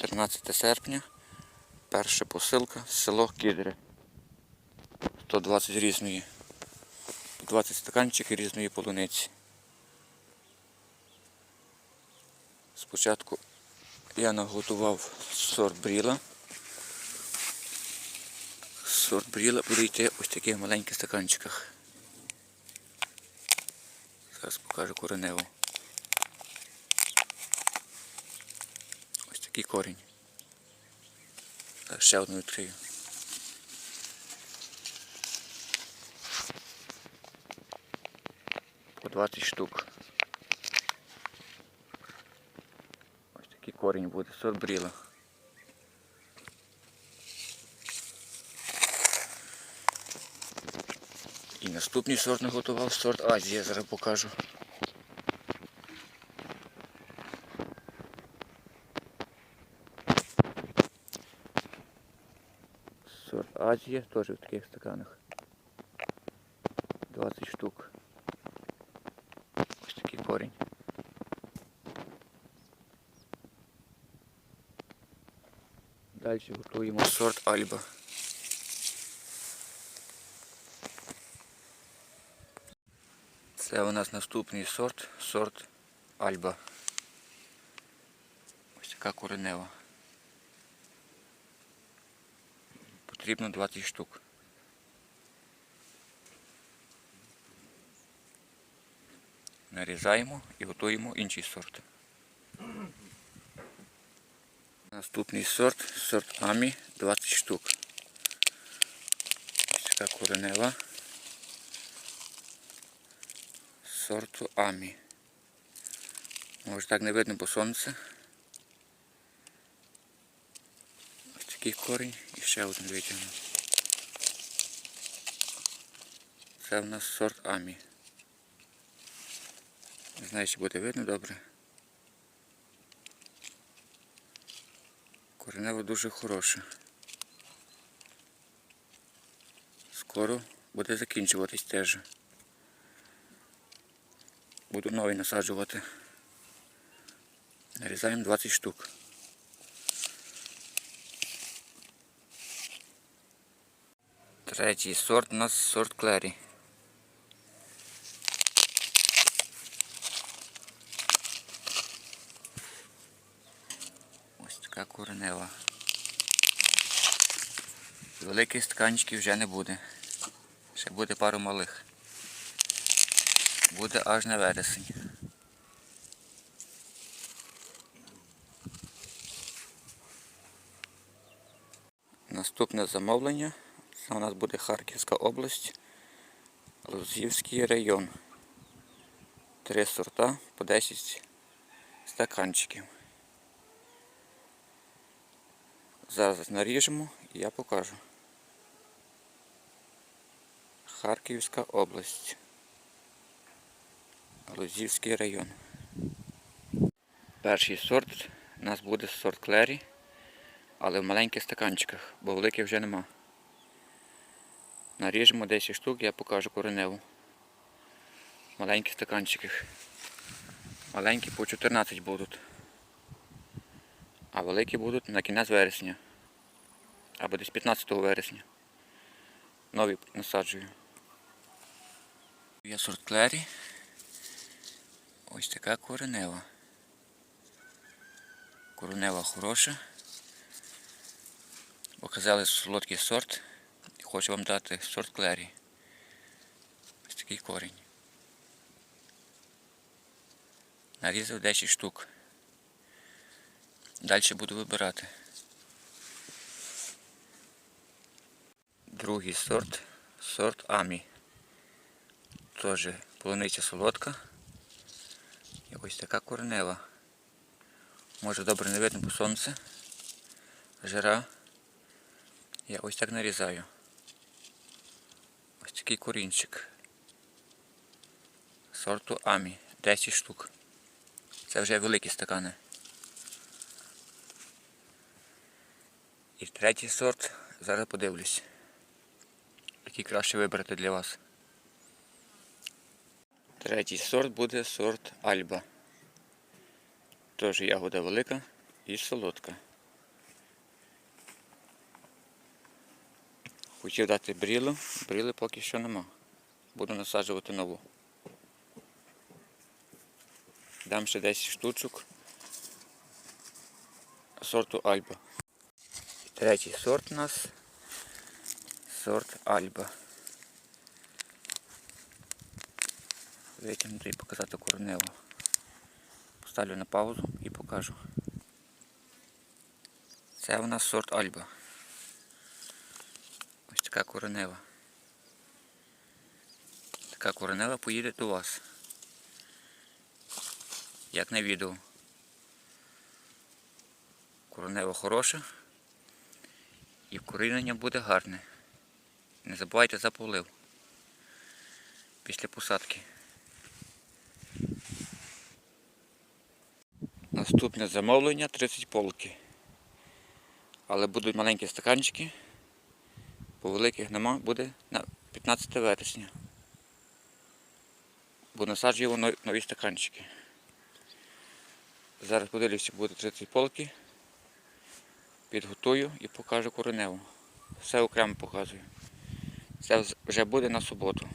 14 серпня. Перша посилка село Кідри. 120 різної. 20 стаканчиків різної полуниці. Спочатку я наготував сорт бріла. Сорт бріла буде йти ось таких маленьких стаканчиках. Зараз покажу кореневу. Такий корінь. Ще одну відкрию. По 20 штук. Ось такий корінь буде, сорт бріла. І наступний сорт наготував сорт Азія, зараз покажу. Сорт Азія теж в таких стаканах. 20 штук. Ось такий корінь. Далі готуємо сорт Альба. Це у нас наступний сорт, сорт Альба. Ось така коренева. Потрібно 20 штук. Нарізаємо і готуємо інший сорт. Наступний сорт, сорт Амі, 20 штук. Така коренева. Сорту Амі. Може так не видно, бо сонце. Ось такий корінь і ще один витягну. Це в нас сорт Амі. Не знаю, чи буде видно добре. Коренево дуже хороше. Скоро буде закінчуватись теж. Буду новий насаджувати. Нарізаємо 20 штук. Третій сорт у нас сорт Клері. Ось така коренева. Великих стаканчиків вже не буде. Ще буде пару малих. Буде аж на вересень. Наступне замовлення. Це у нас буде Харківська область, Лозівський район. Три сорта по 10 стаканчиків. Зараз наріжемо і я покажу. Харківська область. Лозівський район. Перший сорт у нас буде сорт Клері, але в маленьких стаканчиках, бо великих вже нема. Наріжемо 10 штук, я покажу кореневу. В маленьких стаканчиках. Маленькі по 14 будуть. А великі будуть на кінець вересня. Або десь 15 вересня. Нові насаджую. Є сорт Клері. Ось така коренева. Коренева хороша. Показали солодкий сорт. Хочу вам дати сорт Клері. Ось такий корінь. Нарізав 10 штук. Далі буду вибирати. Другий сорт. Сорт Амі. Теж полуниця солодка. І ось така коренева. Може добре не видно, бо сонце. Жара. Я ось так нарізаю. Такий корінчик. Сорту Амі. 10 штук. Це вже великі стакани. І третій сорт. Зараз подивлюсь. Який краще вибрати для вас. Третій сорт буде сорт Альба. Теж ягода велика і солодка. Хотів дати брілу, бріли поки що нема. Буду насаджувати нову. Дам ще 10 штучок сорту Альба. Третій сорт у нас сорт Альба. Витягнути і показати коренево. Поставлю на паузу і покажу. Це у нас сорт Альба. Така коренева. Така коренева поїде до вас. Як на відео. Коренева хороша. І вкорінення буде гарне. Не забувайте за полив. Після посадки. Наступне замовлення 30 полки. Але будуть маленькі стаканчики. По великих нема, буде на 15 вересня. Бо насаджуємо но- нові стаканчики. Зараз подивлюся, буде 30 полки. Підготую і покажу кореневу. Все окремо показую. Це вже буде на суботу.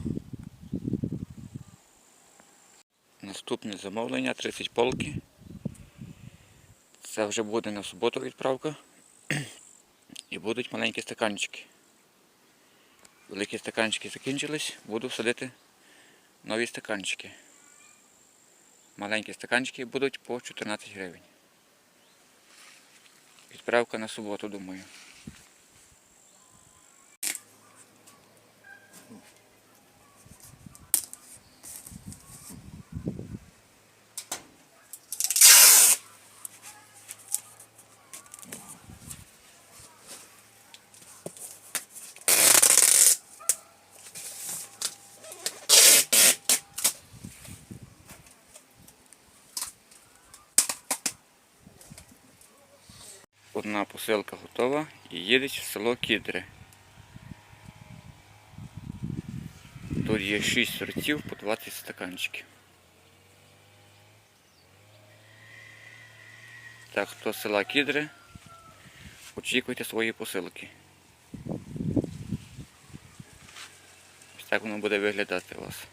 Наступне замовлення 30 полки. Це вже буде на суботу відправка. І будуть маленькі стаканчики. Великі стаканчики закінчились, буду садити нові стаканчики. Маленькі стаканчики будуть по 14 гривень. Відправка на суботу, думаю. Одна посилка готова і їде в село Кідри. Тут є 6 сортів по 20 стаканчиків. Так, хто з села Кідри, очікуйте свої посилки. Ось так воно буде виглядати у вас.